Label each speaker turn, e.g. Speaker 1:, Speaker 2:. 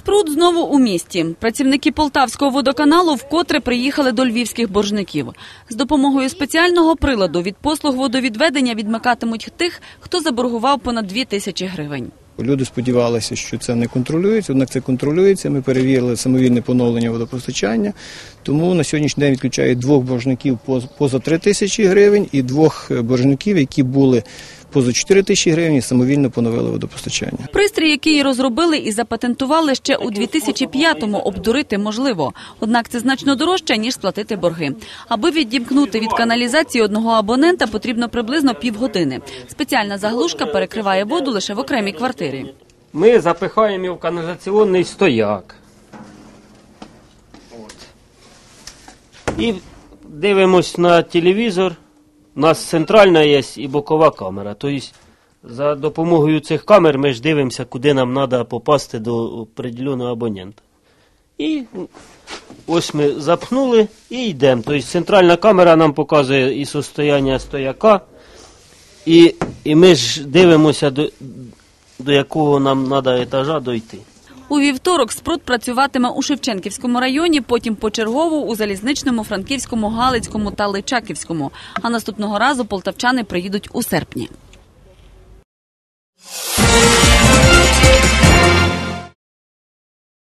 Speaker 1: Спрут знову у місті. Працівники Полтавського водоканалу вкотре приїхали до львівських боржників. З допомогою спеціального приладу від послуг водовідведення відмикатимуть тих, хто заборгував понад 2 тисячі гривень.
Speaker 2: Люди сподівалися, що це не контролюється, однак це контролюється. Ми перевірили самовільне поновлення водопостачання. Тому на сьогоднішній день відключають двох боржників поз- поза 3 тисячі гривень і двох е, боржників, які були поза 4 тисячі гривень і самовільно поновили водопостачання.
Speaker 1: Пристрій, який розробили і запатентували ще у 2005-му, обдурити можливо. Однак це значно дорожче, ніж сплатити борги. Аби відімкнути від каналізації одного абонента, потрібно приблизно півгодини. Спеціальна заглушка перекриває воду лише в окремій квартирі.
Speaker 3: Ми запихаємо його в каналізаційний стояк. От. І дивимось на телевізор. У нас центральна є і бокова камера. Тобто за допомогою цих камер ми ж дивимося, куди нам треба попасти до определеного абонента. І ось ми запхнули і йдемо. Тобто центральна камера нам показує і состояння стояка, і, і ми ж дивимося, до, до якого нам треба етажа дойти.
Speaker 1: У вівторок спрут працюватиме у Шевченківському районі, потім почергово у Залізничному, Франківському, Галицькому та Личаківському. А наступного разу полтавчани приїдуть у серпні.